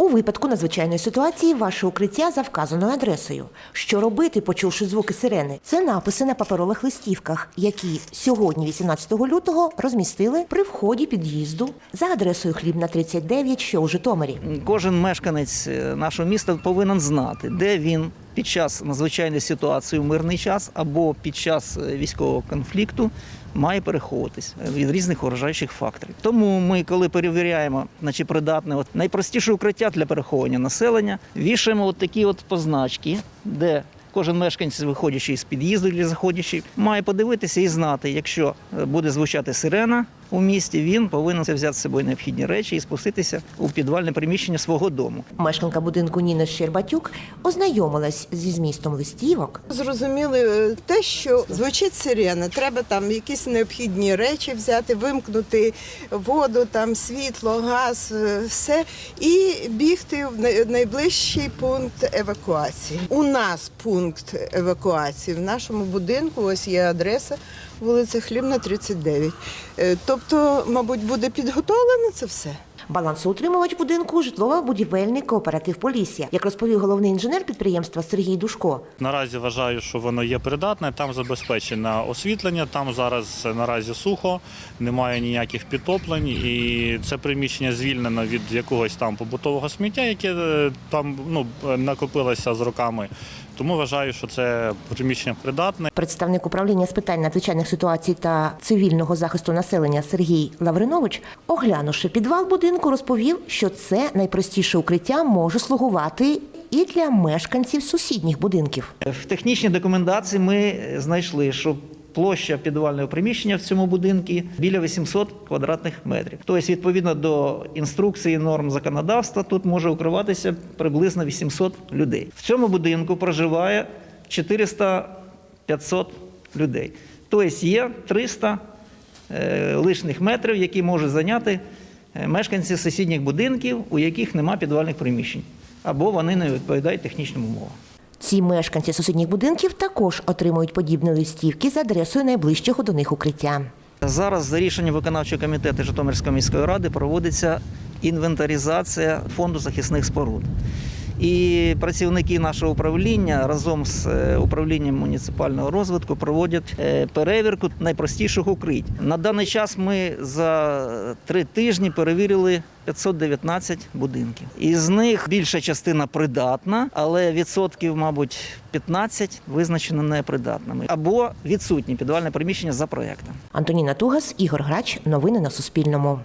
У випадку надзвичайної ситуації ваше укриття за вказаною адресою. Що робити, почувши звуки сирени? Це написи на паперових листівках, які сьогодні, 18 лютого, розмістили при вході під'їзду за адресою Хлібна 39, що у Житомирі. Кожен мешканець е, нашого міста повинен знати, де він під час надзвичайної ситуації в мирний час або під час е, військового конфлікту має переховуватись від різних уражаючих факторів. Тому ми, коли перевіряємо, значить придатне, от найпростіше укриття для переховування населення, вішаємо от такі от позначки, де Кожен мешканець, виходячи з під'їзду чи заходячи, має подивитися і знати, якщо е, буде звучати сирена у місті, він повинен взяти з собою необхідні речі і спуститися у підвальне приміщення свого дому. Мешканка будинку Ніна Щербатюк ознайомилась зі змістом листівок Зрозуміли е, те, що звучить сирена. Треба там якісь необхідні речі взяти, вимкнути воду, там світло, газ, е, все, і бігти в найближчий пункт евакуації. У нас пункт евакуації в нашому будинку. Ось є адреса вулиця Хлібна, 39. Е, Тобто, мабуть, буде підготовлено це все. Балансоутримувач будинку житлово-будівельний кооператив Полісся, як розповів головний інженер підприємства Сергій Душко. Наразі вважаю, що воно є придатне. Там забезпечено освітлення. Там зараз наразі сухо, немає ніяких підтоплень, і це приміщення звільнено від якогось там побутового сміття, яке е, там ну накопилося з роками. Тому вважаю, що це приміщення придатне. Представник управління з питань надзвичайних ситуацій та цивільного захисту населення Сергій Лавринович, оглянувши підвал будинку, розповів, що це найпростіше укриття може слугувати і для мешканців сусідніх будинків. В технічній документації ми знайшли, що площа підвального приміщення в цьому будинку біля 800 квадратних метрів. Тобто, відповідно до інструкції норм законодавства, тут може укриватися приблизно 800 людей. В цьому будинку проживає 400-500 людей. Тобто є 300 е, лишних метрів, які можуть зайняти е, мешканці сусідніх будинків, у яких немає підвальних приміщень, або вони не відповідають технічним умовам. Ці мешканці сусідніх будинків також отримують подібні листівки з адресою найближчого до них укриття. Зараз за рішенням виконавчого комітету Житомирської міської ради проводиться інвентаризація фонду захисних споруд. І працівники нашого управління разом з е, управлінням муніципального розвитку проводять е, перевірку найпростіших укриття. На даний час ми за три тижні перевірили 519 будинків. Із них більша частина придатна, але відсотків, мабуть, 15 визначено непридатними або відсутні підвальне приміщення за проектом. Антоніна Тугас, Ігор Грач. Новини на Суспільному.